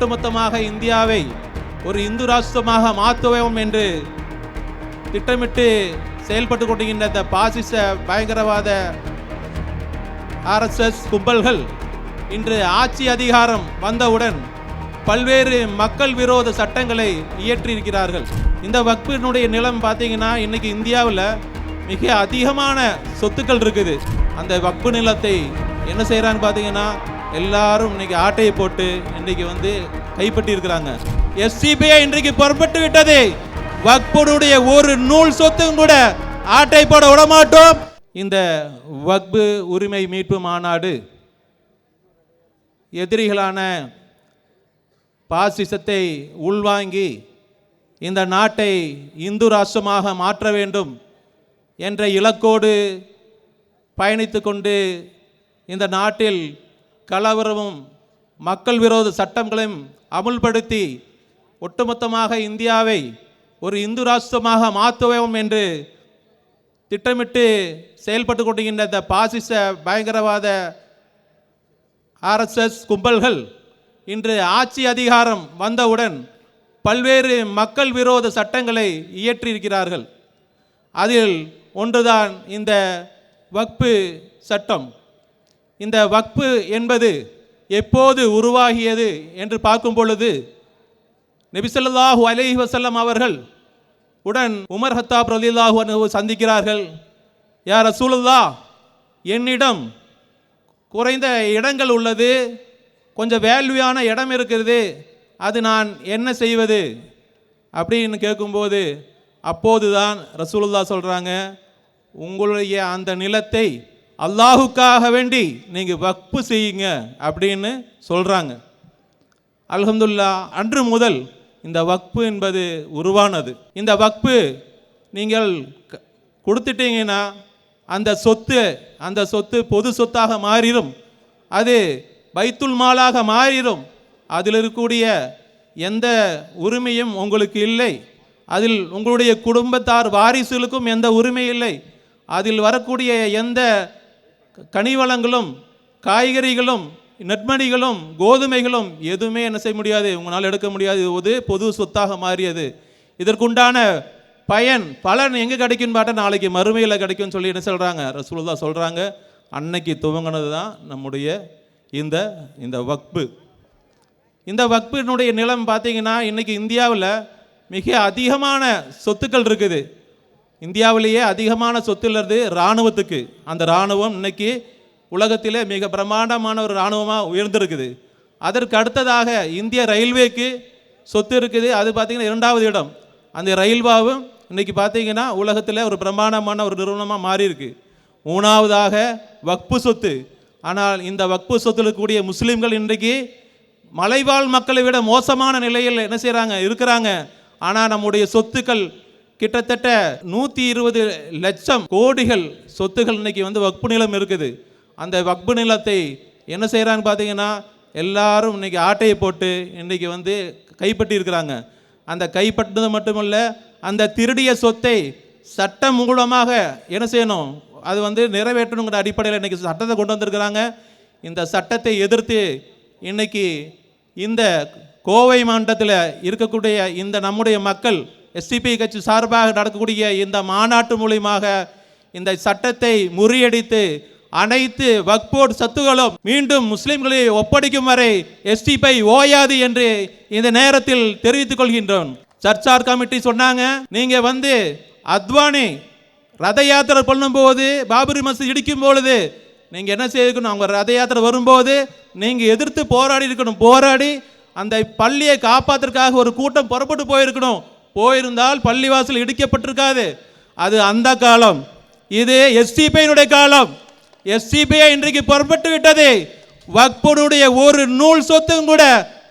ஒட்டுமொத்தமாக இந்தியாவை ஒரு இந்து ராஷ்டிரமாக மாற்றுவோம் என்று திட்டமிட்டு செயல்பட்டு கொண்டிருக்கின்ற இந்த பாசிச பயங்கரவாத ஆர்எஸ்எஸ் கும்பல்கள் இன்று ஆட்சி அதிகாரம் வந்தவுடன் பல்வேறு மக்கள் விரோத சட்டங்களை இயற்றியிருக்கிறார்கள். இந்த வக்பினுடைய நிலம் பார்த்தீங்கன்னா இன்னைக்கு இந்தியாவில் மிக அதிகமான சொத்துக்கள் இருக்குது. அந்த வக்பு நிலத்தை என்ன செய்கிறான்னு பார்த்தீங்கன்னா எல்லாரும் இன்னைக்கு ஆட்டையை போட்டு இன்றைக்கு வந்து கைப்பற்றி இருக்கிறாங்க எஸ்சிபிஐ இன்றைக்கு புறப்பட்டு விட்டது வக்புடைய ஒரு நூல் சொத்தும் கூட ஆட்டை போட விடமாட்டோம். இந்த வக்பு உரிமை மீட்பு மாநாடு எதிரிகளான பாசிசத்தை உள்வாங்கி இந்த நாட்டை இந்து ராஷ்டிரமாக மாற்ற வேண்டும் என்ற இலக்கோடு பயணித்து கொண்டு இந்த நாட்டில் கலவரமும் மக்கள் விரோத சட்டங்களையும் அமுல்படுத்தி ஒட்டுமொத்தமாக இந்தியாவை ஒரு இந்து ராஷ்டிரமாக மாற்றுவோம் என்று திட்டமிட்டு செயல்பட்டு கொண்டிருக்கின்ற இந்த பாசிச பயங்கரவாத ஆர்எஸ்எஸ் கும்பல்கள் இன்று ஆட்சி அதிகாரம் வந்தவுடன் பல்வேறு மக்கள் விரோத சட்டங்களை இயற்றியிருக்கிறார்கள். அதில் ஒன்றுதான் இந்த வக்பு சட்டம். இந்த வக்பு என்பது எப்போது உருவாகியது என்று பார்க்கும் பொழுது நபிசல்லாஹு அலைஹி வசல்லம் அவர்கள் உடன் உமர் ஹத்தாப் ரலில்லாஹு சந்திக்கிறார்கள் யார் ரசூலுல்லா என்னிடம் குறைந்த இடங்கள் உள்ளது கொஞ்சம் வேல்யூவான இடம் இருக்கிறது அது நான் என்ன செய்வது? அப்படின்னு கேட்கும்போது அப்போது தான் ரசூலுல்லா சொல்கிறாங்க உங்களுடைய அந்த நிலத்தை அல்லாஹுக்காக வேண்டி நீங்கள் வக்பு செய்யுங்க அப்படின்னு சொல்கிறாங்க அல்ஹம்துல்லா அன்று முதல் இந்த வக்பு என்பது உருவானது. இந்த வக்பு நீங்கள் க- கொடுத்துட்டீங்கன்னா அந்த சொத்து அந்த சொத்து பொது சொத்தாக மாறிடும். அது பைத்துல் மாலாக மாறிடும். அதில் இருக்கக்கூடிய எந்த உரிமையும் உங்களுக்கு இல்லை. அதில் உங்களுடைய குடும்பத்தார் வாரிசுகளுக்கும் எந்த உரிமை இல்லை. அதில் வரக்கூடிய எந்த கனிவளங்களும் காய்கறிகளும் நெற்மணிகளும் கோதுமைகளும் எதுவுமே என்ன செய்ய முடியாது. உங்களால் எடுக்க முடியாது. இது ஒரு பொது சொத்தாக மாறியது. இதற்குண்டான பயன் பலன் எங்கே கிடைக்கும் பார்த்தா நாளைக்கு மறுமையில் கிடைக்கும்னு சொல்லி என்ன சொல்கிறாங்க ரசூலுல்லா சொல்கிறாங்க அன்னைக்கு துவங்கினது தான் நம்முடைய இந்த இந்த வக்பு. இந்த வக்பினுடைய நிலம் பார்த்தீங்கன்னா இன்றைக்கி இந்தியாவில் மிக அதிகமான சொத்துக்கள் இருக்குது. இந்தியாவிலேயே அதிகமான சொத்துள்ளது இராணுவத்துக்கு. அந்த இராணுவம் இன்னைக்கு உலகத்திலே மிக பிரம்மாண்டமான ஒரு இராணுவமாக உயர்ந்திருக்குது. அதற்கு அடுத்ததாக இந்திய ரயில்வேக்கு சொத்து இருக்குது. அது பார்த்தீங்கன்னா இரண்டாவது இடம். அந்த ரயில்வாவும் இன்னைக்கு பார்த்தீங்கன்னா உலகத்தில் ஒரு பிரம்மாண்டமான ஒரு நிறுவனமாக மாறியிருக்கு. மூணாவதாக வக்பு சொத்து. ஆனால் இந்த வக்பு சொத்தில் இருக்கக்கூடிய முஸ்லீம்கள் இன்றைக்கு மலைவாழ் மக்களை விட மோசமான நிலையில் என்ன செய்கிறாங்க இருக்கிறாங்க. ஆனால் நம்முடைய சொத்துக்கள் கிட்டத்தட்ட நூற்றி இருபது லட்சம் கோடிகள் சொத்துகள் இன்னைக்கு வந்து வக்பு நிலம் இருக்குது. அந்த வக்பு நிலத்தை என்ன செய்கிறாங்க பார்த்தீங்கன்னா எல்லாரும் இன்னைக்கு ஆட்டையை போட்டு இன்னைக்கு வந்து கைப்பற்றி இருக்கிறாங்க அந்த கைப்பற்றினது மட்டுமல்ல அந்த திருடிய சொத்தை சட்டம் மூலமாக என்ன செய்யணும்? அது வந்து நிறைவேற்றணுங்கிற அடிப்படையில் இன்றைக்கி சட்டத்தை கொண்டு வந்திருக்கிறாங்க. இந்த சட்டத்தை எதிர்த்து இன்னைக்கு இந்த கோவை மாவட்டத்தில் இருக்கக்கூடிய இந்த நம்முடைய மக்கள் எஸ்டிபி கட்சி சார்பாக நடக்கக்கூடிய இந்த மாநாட்டு மூலியமாக இந்த சட்டத்தை முறியடித்து அனைத்து வக்போர்ட் சத்துகளும் மீண்டும் முஸ்லிம்களை ஒப்படைக்கும் வரை எஸ்டிபை ஓயாது என்று இந்த நேரத்தில் தெரிவித்துக் கொள்கின்றோம். சர்ச்சார் கமிட்டி சொன்னாங்க நீங்க வந்து அத்வானி ரத யாத்திரை பண்ணும்போது பாபரி மசூதி இடிக்கும் பொழுது நீங்கள் என்ன செய்யணும் அவங்க ரத யாத்திரை வரும்போது நீங்கள் எதிர்த்து போராடி இருக்கணும். போராடி அந்த பள்ளியை காப்பாத்துறதுக்காக ஒரு கூட்டம் புறப்பட்டு போயிருக்கணும். போயிருந்தால் பள்ளிவாசல் இடிக்கப்பட்டிருக்காது. அது அந்த காலம். இது எஸ்டிபிஐனுடைய காலம். எஸ்டிபிஐ இன்றைக்கு புறப்பட்டு விட்டது. வக்புடைய ஒரு நூல் சொத்தும் கூட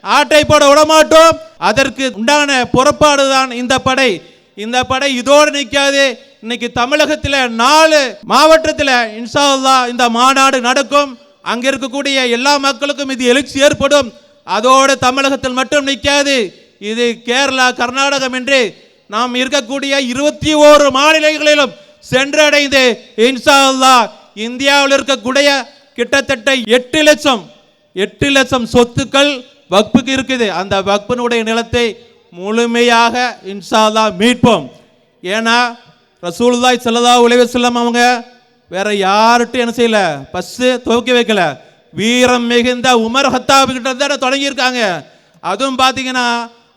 ஆட்டை போட விடமாட்டோம். அதற்கு உண்டான புறப்பாடு தான் இந்த படை. இந்த படை இதோடு நிற்காது. இன்னைக்கு தமிழகத்தில் நாலு மாவட்டத்தில் இன்ஷா இந்த மாநாடு நடக்கும். அங்கே இருக்கக்கூடிய எல்லா மக்களுக்கும் இது எழுச்சி ஏற்படும். அதோடு தமிழகத்தில் மட்டும் நிற்காது. இது கேரளா கர்நாடகம் என்று நாம் இருக்கக்கூடிய இருபத்தி ஓரு மாநிலங்களிலும் சென்றடைந்து இன்ஷா அல்லா இந்தியாவில் இருக்கக்கூடிய கிட்டத்தட்ட எட்டு லட்சம் எட்டு லட்சம் சொத்துக்கள் வக்புக்கு இருக்குது. அந்த வக்பினுடைய நிலத்தை முழுமையாக இன்ஷா மீட்போம். ஏன்னா ரசூலுல்லாஹி செல்லதா அலைஹி செல்லம் அவங்க வேற யார்கிட்டும் என்ன செய்யல பஸ்ஸு துவக்கி வைக்கல. வீரம் மிகுந்த உமர் ஹத்தாபு கிட்ட தானே தொடங்கியிருக்காங்க. அதுவும் பார்த்தீங்கன்னா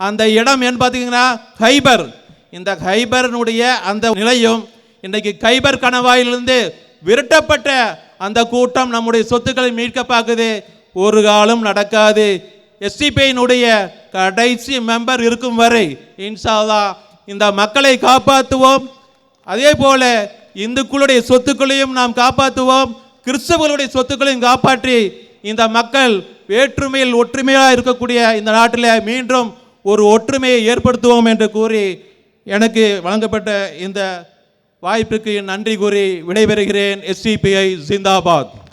அந்த இடம் என்ன பார்த்தீங்கன்னா ஹைபர். இந்த ஹைபர்னுடைய அந்த நிலையும் இன்றைக்கு கைபர் கணவாயிலிருந்து விரட்டப்பட்ட அந்த கூட்டம் நம்முடைய சொத்துக்களை மீட்க பார்க்குது. ஒரு காலம் நடக்காது. எஸ்டிபிஐனுடைய கடைசி மெம்பர் இருக்கும் வரை இன்ஷா இந்த மக்களை காப்பாற்றுவோம் அதே போல இந்துக்களுடைய சொத்துக்களையும் நாம் காப்பாற்றுவோம் கிறிஸ்தவர்களுடைய சொத்துக்களையும் காப்பாற்றி இந்த மக்கள் வேற்றுமையில் ஒற்றுமையாக இருக்கக்கூடிய இந்த நாட்டில் மீண்டும் ஒரு ஒற்றுமையை ஏற்படுத்துவோம் என்று கூறி எனக்கு வழங்கப்பட்ட இந்த வாய்ப்புக்கு நன்றி கூறி விடைபெறுகிறேன். எஸ்டிபிஐ ஜிந்தாபாத்